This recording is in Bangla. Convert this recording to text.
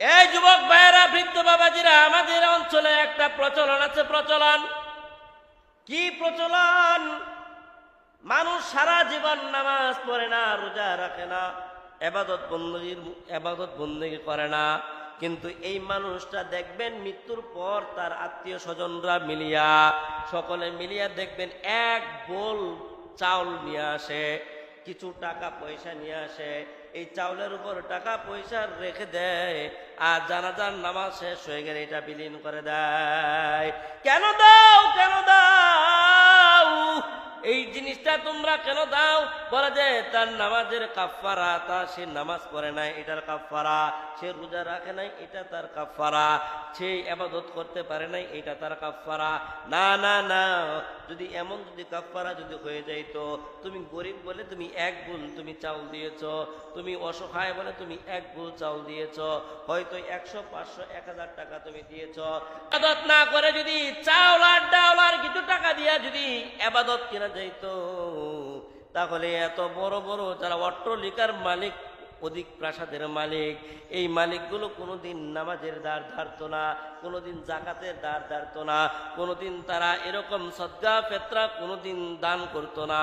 এই যুবক ভাইয়েরা, বৃদ্ধ বাবাজিরা, আমাদের অঞ্চলে একটা প্রচলন আছে, প্রচলন। কি প্রচলন? মানুষ সারা জীবন নামাজ পড়ে না, রোজা রাখে না, এবাদত বন্দীর, এবাদত বন্দী করে না। কিন্তু এই মানুষটা দেখবেন মৃত্যুর পর তার আত্মীয় স্বজনরা মিলিয়া, সকলে মিলিয়া দেখবেন এক বোল চাউল নিয়ে আসে। কিছু টাকা পয়সা নিয়ে আসে, এই চাউলের উপর টাকা পয়সা রেখে দেয়, আর জানাজার নামাজ শেষ হয়ে গেলে এটা বিলীন করে দেয়। কেন দাও? জিনিসটা তোমরা কেন দাও? বলে যে, তার নামাজের কাফারা তা সে নামাজ পড়ে নাই, এটার কাফারা সে রোজা রাখে নাই, এটা তার কাফারা সে আবাদত করতে পারে নাই, এটা তার কাফারা না না না, যদি এমন যদি কাফারা যদি হয়ে যাইতো, তুমি গরিব বলে তুমি এক গুণ তুমি চাউল দিয়েছ, তুমি অসহায় বলে তুমি এক গুণ চাউল দিয়েছ, হয়তো একশো, পাঁচশো, এক হাজার টাকা তুমি দিয়েছ। আবাদত না করে যদি চাউল যদি আবাদত কেনা যাইত, তাহলে এত বড় বড় যারা অট্টলিকার মালিক, অধিক প্রাসাদের মালিক, এই মালিকগুলো কোনোদিন নামাজের দ্বার ধারত না, কোনোদিন জাকাতের দ্বার ধারত না, কোনোদিন তারা এরকম সদ্গা পেত্রা কোনোদিন দান করতো না।